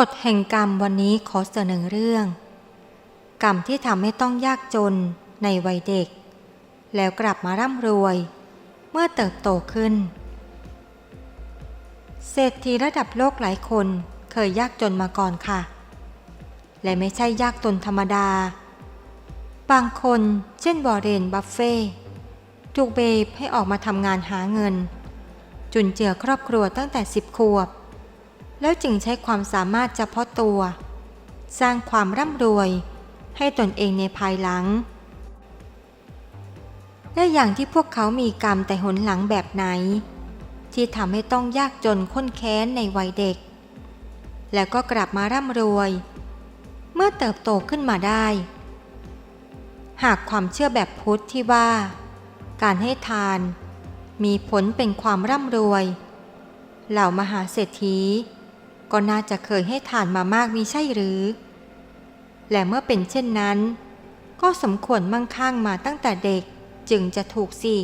กฎแห่งกรรมวันนี้ขอเสนอเรื่อง กรรมที่ทำให้ต้องยากจนในวัยเด็ก แล้วกลับมาร่ำรวย เมื่อเติบโตขึ้น เศรษฐีระดับโลกหลายคนเคยยากจนมาก่อนค่ะ และไม่ใช่ยากจนธรรมดา บางคนเช่นวอร์เรนบัฟเฟ่ถูกเบฟให้ออกมาทำงานหาเงิน จุนเจือครอบครัวตั้งแต่สิบขวบ แล้วจึงใช้ความสามารถเฉพาะตัว สร้างความร่ำรวยให้ตนเองในภายหลัง และอย่างที่พวกเขามีกรรมแต่หนหลังแบบไหน ที่ทำให้ต้องยากจนข้นแค้นในวัยเด็ก แล้วก็กลับมาร่ำรวย เมื่อเติบโตขึ้นมาได้ หากความเชื่อแบบพุทธที่ว่า การให้ทานมีผลเป็นความร่ำรวย เหล่ามหาเศรษฐี ก็น่าจะเคยให้ทานมามากมีใช่หรือ และเมื่อเป็นเช่นนั้น ก็สมควรมั่งคั่งมาตั้งแต่เด็กจึงจะถูกสิ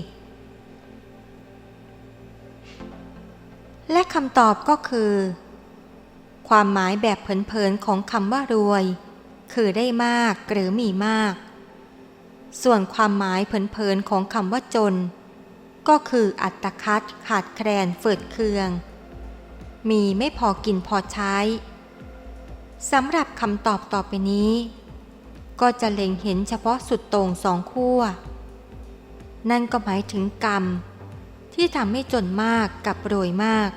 และคำตอบก็คือ ความหมายแบบเผินๆของคำว่ารวย คือได้มากหรือมีมาก ส่วนความหมายเผินๆของคำว่าจน ก็คืออัตคัดขาดแคลนเฟิดเคือง มีไม่พอกินพอใช้สำหรับคำตอบต่อไปนี้ ก็จะเล็งเห็นเฉพาะสุดต่งสองขั้ว นั่นก็หมายถึงกรรม ที่ทำให้จนมากกับรวยมาก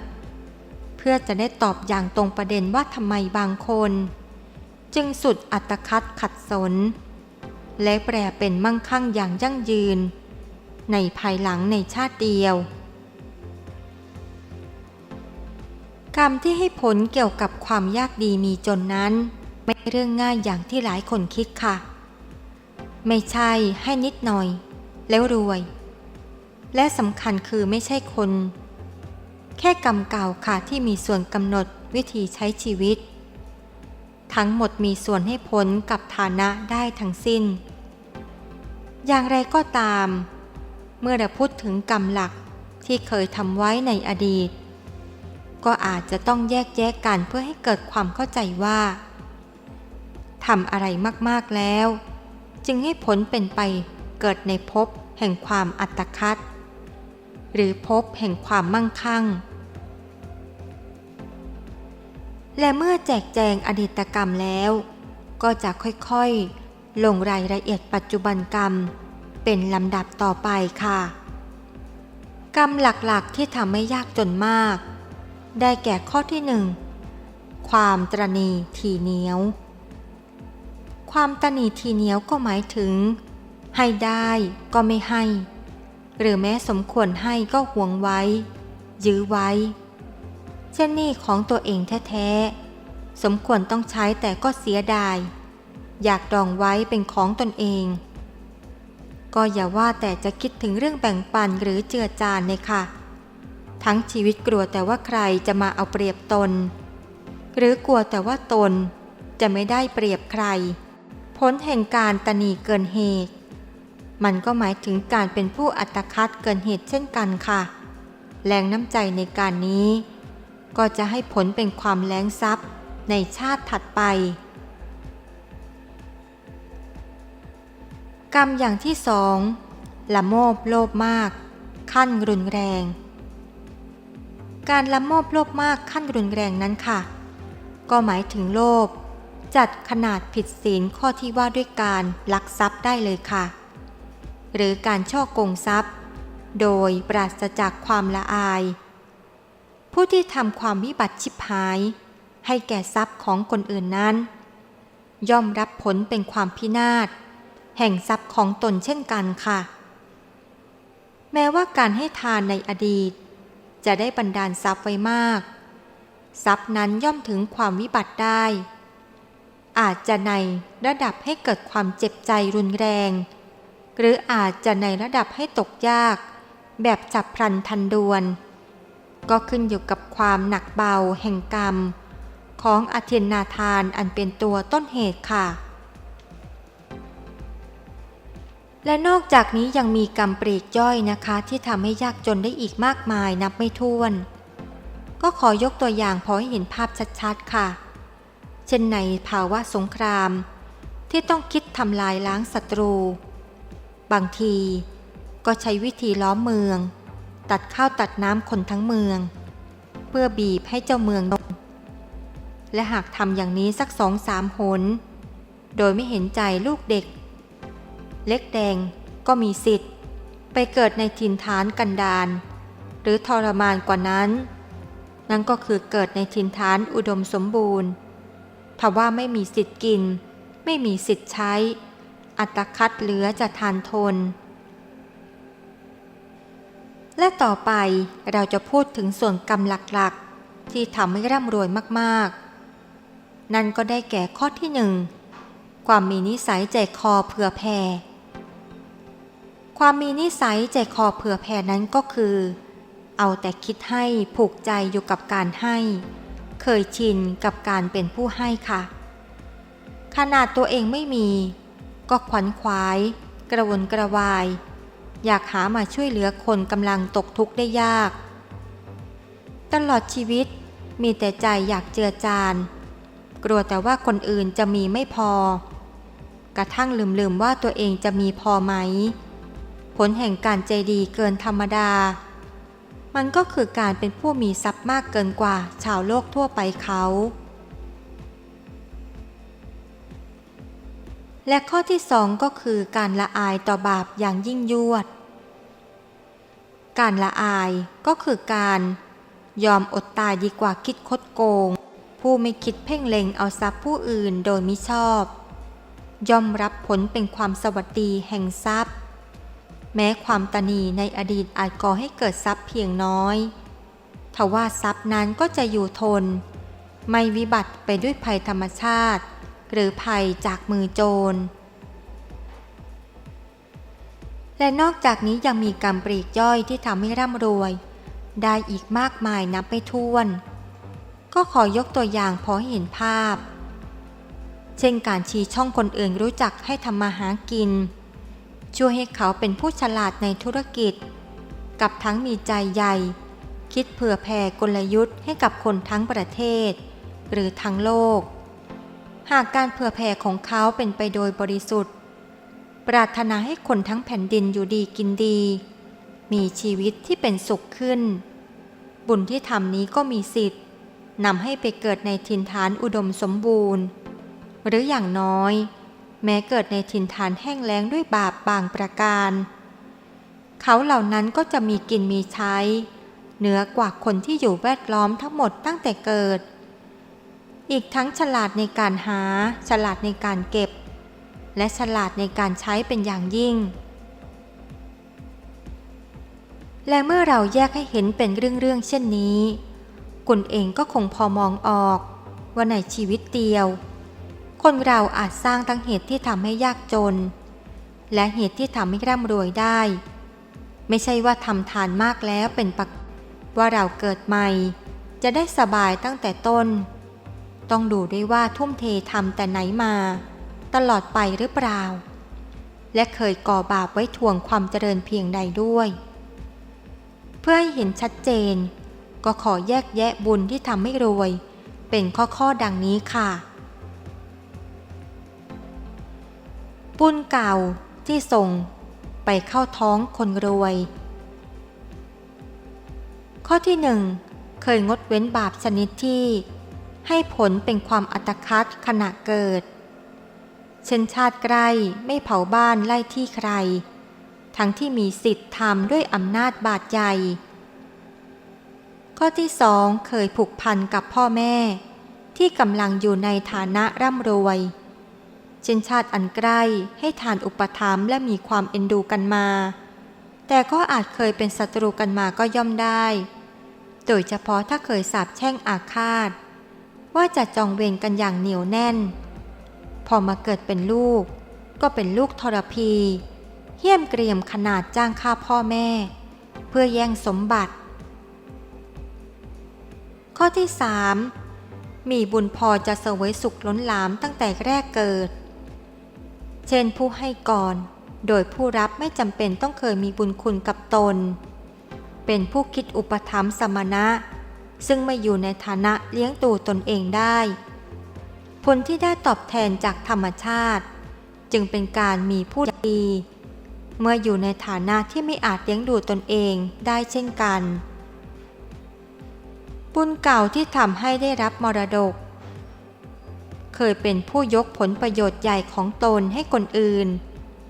เพื่อจะได้ตอบอย่างตรงประเด็นว่าทำไมบางคน จึงสุดอัตคัดขัดสน และแปลเป็นมั่งคั่งอย่างยั่งยืน ในภายหลังในชาติเดียว กรรมที่ให้ผลเกี่ยวกับความยากดีมีจนนั้น ไม่เรื่องง่ายอย่างที่หลายคนคิดค่ะ ไม่ใช่ให้นิดหน่อย แล้วรวย และสำคัญคือไม่ใช่คน แค่กรรมเก่าค่ะที่มีส่วนกำหนดวิธีใช้ชีวิต ทั้งหมดมีส่วนให้ผลกับฐานะได้ทั้งสิ้น อย่างไรก็ตาม เมื่อเราพูดถึงกรรมหลักที่เคยทำไว้ในอดีต ก็อาจจะต้องแยกแยะกันเพื่อให้เกิดความเข้าใจว่าทำอะไรมากๆแล้ว จึงให้ผลเป็นไปเกิดในภพแห่งความอัตคัดหรือภพแห่งความมั่งคั่ง และเมื่อแจกแจงอดีตกรรมแล้ว ก็จะค่อยๆ ลงรายละเอียดปัจจุบันกรรม เป็นลำดับต่อไปค่ะ กรรมหลักๆที่ทำให้ยากจนมาก ได้แก่ข้อที่หนึ่งความตรณีทีเหนียว ความตรณีทีเหนียวก็หมายถึง ให้ได้ก็ไม่ให้ หรือแม้สมควรให้ก็หวงไว้ ยื้อไว้ เช่นนี่ของตัวเองแท้ๆ สมควรต้องใช้แต่ก็เสียดาย อยากดองไว้เป็นของตนเอง ก็อย่าว่าแต่จะคิดถึงเรื่องแบ่งปันหรือเจือจานเลยค่ะ ทั้งชีวิตกลัวแต่ว่าใครจะมาเอาเปรียบตน หรือกลัวแต่ว่าตนจะไม่ได้เปรียบใครผลแห่งการตนีเกินเหตุ มันก็หมายถึงการเป็นผู้อัตคัดเกินเหตุเช่นกันค่ะ แรงน้ำใจในการนี้ ก็จะให้ผลเป็นความแรงทรัพย์ในชาติถัดไป กรรมอย่างที่สองละโมบโลภมาก ขั้นรุนแรง การละโมบโลภมากขั้นรุนแรงนั้นค่ะ ก็หมายถึงโลภจัดขนาดผิดศีลข้อที่ว่าด้วยการลักทรัพย์ได้เลยค่ะ หรือการช่อโกงทรัพย์ โดยปราศจากความละอาย ผู้ที่ทำความวิบัติชิบหาย ให้แก่ทรัพย์ของคนอื่นนั้น ย่อมรับผลเป็นความพินาศแห่งทรัพย์ของตนเช่นกันค่ะ แม้ว่าการให้ทานในอดีต จะได้บันดาลทรัพย์ไว้มาก ทรัพย์นั้นย่อมถึงความวิบัติได้ อาจจะในระดับให้เกิดความเจ็บใจรุนแรง หรืออาจจะในระดับให้ตกยาก แบบจับพลันทันดวน ก็ขึ้นอยู่กับความหนักเบาแห่งกรรม ของอธินนาทานอันเป็นตัวต้นเหตุค่ะ และนอกจากนี้ยังมีกรรมปรีกย่อยนะคะ ที่ทำให้ยากจนได้อีกมากมายนับไม่ถ้วน ก็ขอยกตัวอย่างพอให้เห็นภาพชัดๆค่ะ เช่นในภาวะสงคราม ที่ต้องคิดทำลายล้างศัตรู บางทีก็ใช้วิธีล้อมเมือง ตัดข้าวตัดน้ำคนทั้งเมือง เพื่อบีบให้เจ้าเมืองลงและหากทำอย่างนี้สักสองสามหน โดยไม่เห็นใจลูกเด็ก เล็กแดงก็มีสิทธิ์ ไปเกิดในถิ่นฐานกันดารหรือทรมานกว่านั้น นั่นก็คือเกิดในถิ่นฐานอุดมสมบูรณ์ทว่าไม่มีสิทธิ์กิน ไม่มีสิทธิ์ใช้ อัตคัดเหลือจะทานทน และต่อไปเราจะพูดถึงส่วนกรรมหลักๆ ที่ทำให้ร่ำรวยมากๆ นั่นก็ได้แก่ข้อที่หนึ่งความมีนิสัยใจคอเผื่อแผ่ ความมีนิสัยใจคอเผื่อแผ่นั้นก็คือ เอาแต่คิดให้ผูกใจอยู่กับการให้ เคยชินกับการเป็นผู้ให้ค่ะ ขนาดตัวเองไม่มี ก็ขวัญขวาย กระวนกระวาย อยากหามาช่วยเหลือคนกำลังตกทุกข์ได้ยาก ตลอดชีวิตมีแต่ใจอยากเจือจาน กลัวแต่ว่าคนอื่นจะมีไม่พอกระทั่งลืมๆว่าตัวเองจะมีพอไหม ผลแห่งการใจดีเกินธรรมดา มันก็คือการเป็นผู้มีทรัพย์มากเกินกว่าชาวโลกทั่วไปเขา และข้อที่สองก็คือการละอายต่อบาปอย่างยิ่งยวด การละอายก็คือการยอมอดตายดีกว่าคิดคดโกง ผู้ไม่คิดเพ่งเล็งเอาทรัพย์ผู้อื่นโดยมิชอบ ยอมรับผลเป็นความสวัสดีแห่งทรัพย์ แม้ความตนีในอดีตอาจก่อให้เกิดทรัพย์เพียงน้อย ทว่าทรัพย์นั้นก็จะอยู่ทน ไม่วิบัติไปด้วยภัยธรรมชาติ หรือภัยจากมือโจร และนอกจากนี้ยังมีกรรมปรีกย่อยที่ทำให้ร่ำรวย ได้อีกมากมายนับไม่ถ้วน ก็ขอยกตัวอย่างพอเห็นภาพ เช่นการชี้ช่องคนอื่นรู้จักให้ทำมาหากิน ช่วยให้เขาเป็นผู้ฉลาดในธุรกิจ กับทั้งมีใจใหญ่ คิดเผื่อแผ่กลยุทธ์ให้กับคนทั้งประเทศ หรือทั้งโลก หากการเผื่อแผ่ของเขาเป็นไปโดยบริสุทธิ์ ปรารถนาให้คนทั้งแผ่นดินอยู่ดีกินดี มีชีวิตที่เป็นสุขขึ้น บุญที่ทำนี้ก็มีสิทธิ์นำให้ไปเกิดในถิ่นฐานอุดมสมบูรณ์ หรืออย่างน้อย แม้เกิดในถิ่นฐานแห้งแล้งด้วยบาปบางประการ เขาเหล่านั้นก็จะมีกินมีใช้ เหนือกว่าคนที่อยู่แวดล้อมทั้งหมดตั้งแต่เกิด อีกทั้งฉลาดในการหา ฉลาดในการเก็บ และฉลาดในการใช้เป็นอย่างยิ่ง และเมื่อเราแยกให้เห็นเป็นเรื่องๆเช่นนี้ คุณเองก็คงพอมองออกว่าในชีวิตเดียว คนเราอาจสร้างทั้งเหตุที่ทำให้ยากจน และเหตุที่ทำให้ร่ำรวยได้ ไม่ใช่ว่าทำทานมากแล้วเป็นปักว่าเราเกิดใหม่ จะได้สบายตั้งแต่ต้น ต้องดูด้วยว่าทุ่มเททำแต่ไหนมา ตลอดไปหรือเปล่า และเคยก่อบาปไว้ทวงความเจริญเพียงใดด้วย เพื่อให้เห็นชัดเจน ก็ขอแยกแยะบุญที่ทำให้รวย เป็นข้อๆดังนี้ค่ะ บุญเก่าที่ส่งไปเข้าท้องคนรวย ข้อที่หนึ่งเคยงดเว้นบาปชนิดที่ ให้ผลเป็นความอัตคัดขณะเกิด เช่นชาติใกล้ไม่เผาบ้านไล่ที่ใคร ทั้งที่มีสิทธิ์ทำด้วยอำนาจบาดใหญ่ ข้อที่สองเคยผูกพันกับพ่อแม่ ที่กำลังอยู่ในฐานะร่ำรวย เช่นชาติอันใกล้ให้ทานอุปถัมภ์และมีความเอ็นดูกันมา แต่ก็อาจเคยเป็นศัตรูกันมาก็ย่อมได้ โดยเฉพาะถ้าเคยสาบแช่งอาฆาต ว่าจะจองเวรกันอย่างเหนียวแน่น พอมาเกิดเป็นลูก ก็เป็นลูกทรพี เหี้ยมเกรียมขนาดจ้างฆ่าพ่อแม่ เพื่อแย่งสมบัติ ข้อที่สามมีบุญพอจะเสวยสุขล้นหลามตั้งแต่แรกเกิด เช่นผู้ให้ก่อน โดยผู้รับไม่จำเป็นต้องเคยมีบุญคุณกับตน เป็นผู้คิดอุปถัมภ์สมณะ ซึ่งไม่อยู่ในฐานะเลี้ยงตูตนเองได้ ผลที่ได้ตอบแทนจากธรรมชาติ จึงเป็นการมีผู้ดี เมื่ออยู่ในฐานะที่ไม่อาจเลี้ยงดูตนเองได้เช่นกัน บุญเก่าที่ทำให้ได้รับมรดก เคยเป็นผู้ยกผลประโยชน์ใหญ่ของตนให้คนอื่น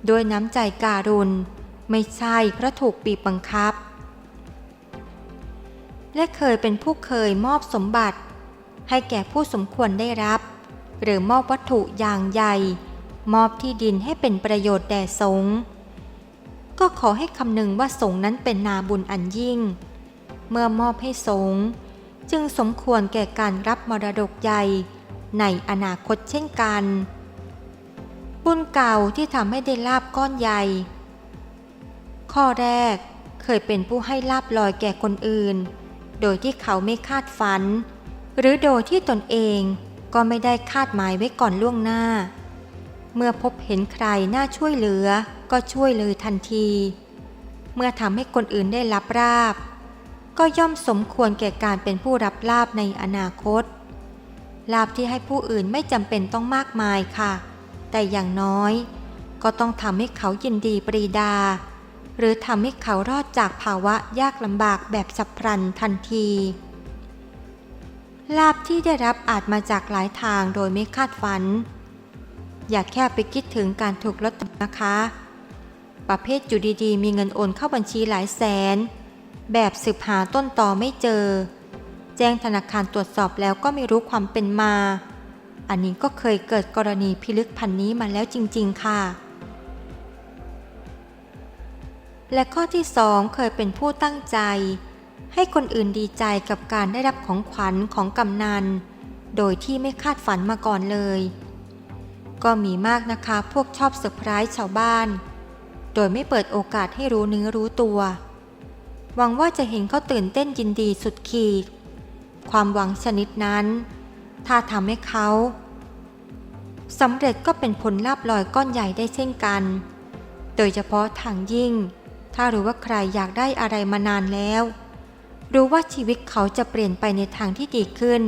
โดยน้ำใจการุณ ไม่ใช่เพราะถูกบีบบังคับ และเคยเป็นผู้เคยมอบสมบัติ ให้แก่ผู้สมควรได้รับ หรือมอบวัตถุอย่างใหญ่ มอบที่ดินให้เป็นประโยชน์แด่สงฆ์ก็ขอให้คำนึงว่าสงฆ์นั้นเป็นนาบุญอันยิ่ง เมื่อมอบให้สงฆ์จึงสมควรแก่การรับมรดกใหญ่ ในอนาคตเช่นกัน บุญเก่าที่ทำให้ได้ลาบก้อนใหญ่ ข้อแรกเคยเป็นผู้ให้ลาบลอยแก่คนอื่น โดยที่เขาไม่คาดฝัน หรือโดยที่ตนเองก็ไม่ได้คาดหมายไว้ก่อนล่วงหน้า เมื่อพบเห็นใครน่าช่วยเหลือก็ช่วยเลยทันที เมื่อทำให้คนอื่นได้รับราบ ก็ย่อมสมควรแก่การเป็นผู้รับลาบในอนาคต ลาบที่ให้ผู้อื่นไม่จำเป็นต้องมากมายค่ะ แต่อย่างน้อย ก็ต้องทำให้เขายินดีปรีดา หรือทำให้เขารอดจากภาวะยากลำบากแบบฉับพลันทันที ลาบที่ได้รับอาจมาจากหลายทางโดยไม่คาดฝัน อย่าแค่ไปคิดถึงการถูกลอตเตอรี่นะคะ ประเภทอยู่ดีๆ มีเงินโอนเข้าบัญชีหลายแสน แบบสืบหาต้นตอไม่เจอ แจ้งธนาคารตรวจสอบแล้วก็ไม่รู้ความเป็นมา อันนี้ก็เคยเกิดกรณีพิลึกพันนี้มาแล้วจริง ๆ ค่ะ และข้อที่สองเคยเป็นผู้ตั้งใจ ให้คนอื่นดีใจกับการได้รับของขวัญของกำนัน โดยที่ไม่คาดฝันมาก่อนเลย ก็มีมากนะคะพวกชอบเซอร์ไพรส์ชาวบ้าน โดยไม่เปิดโอกาสให้รู้เนื้อรู้ตัว หวังว่าจะเห็นเขาตื่นเต้นยินดีสุดขีด ความหวังชนิดนั้น ถ้าทำให้เขาสำเร็จก็เป็นผลลาบลอยก้อนใหญ่ได้เช่นกัน โดยเฉพาะทางยิ่ง ถ้ารู้ว่าใครอยากได้อะไรมานานแล้ว รู้ว่าชีวิตเขาจะเปลี่ยนไปในทางที่ดีขึ้น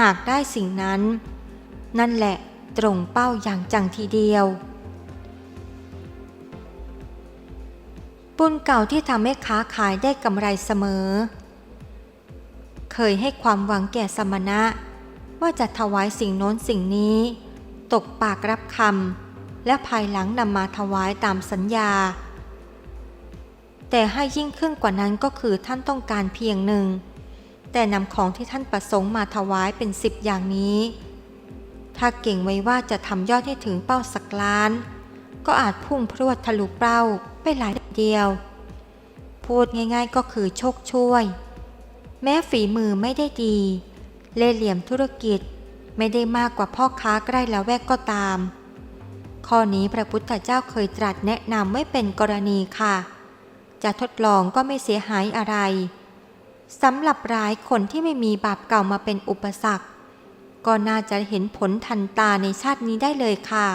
หากได้สิ่งนั้น นั่นแหละตรงเป้าอย่างจังทีเดียว บุญเก่าที่ทำให้ค้าขายได้กำไรเสมอ เคยให้ความหวังแก่สมณะ ว่าจะถวายสิ่งโน้นสิ่งนี้ ตกปากรับคำและภายหลังนำมาถวายตามสัญญา แต่ให้ยิ่งขึ้นกว่านั้นก็คือท่านต้องการเพียงหนึ่ง แต่นำของที่ท่านประสงค์มาถวายเป็นสิบอย่างนี้ ถ้าเก่งไว้ว่าจะทำยอดให้ถึงเป้าสักล้าน ก็อาจพุ่งพรวดทะลุเป้าไปหลายเดียว พูดง่ายๆก็คือโชคช่วย แม้ฝีมือไม่ได้ดี เล่เหลี่ยมธุรกิจไม่ได้มากกว่าพ่อค้าใกล้ละแวกก็ตาม ข้อนี้พระพุทธเจ้าเคยตรัสแนะนำไม่เป็นกรณีค่ะ จะทดลองก็ไม่เสียหายอะไรสำหรับรายคนที่ไม่มีบาปเก่ามาเป็นอุปสรรค ก็น่าจะเห็นผลทันตาในชาตินี้ได้เลยค่ะ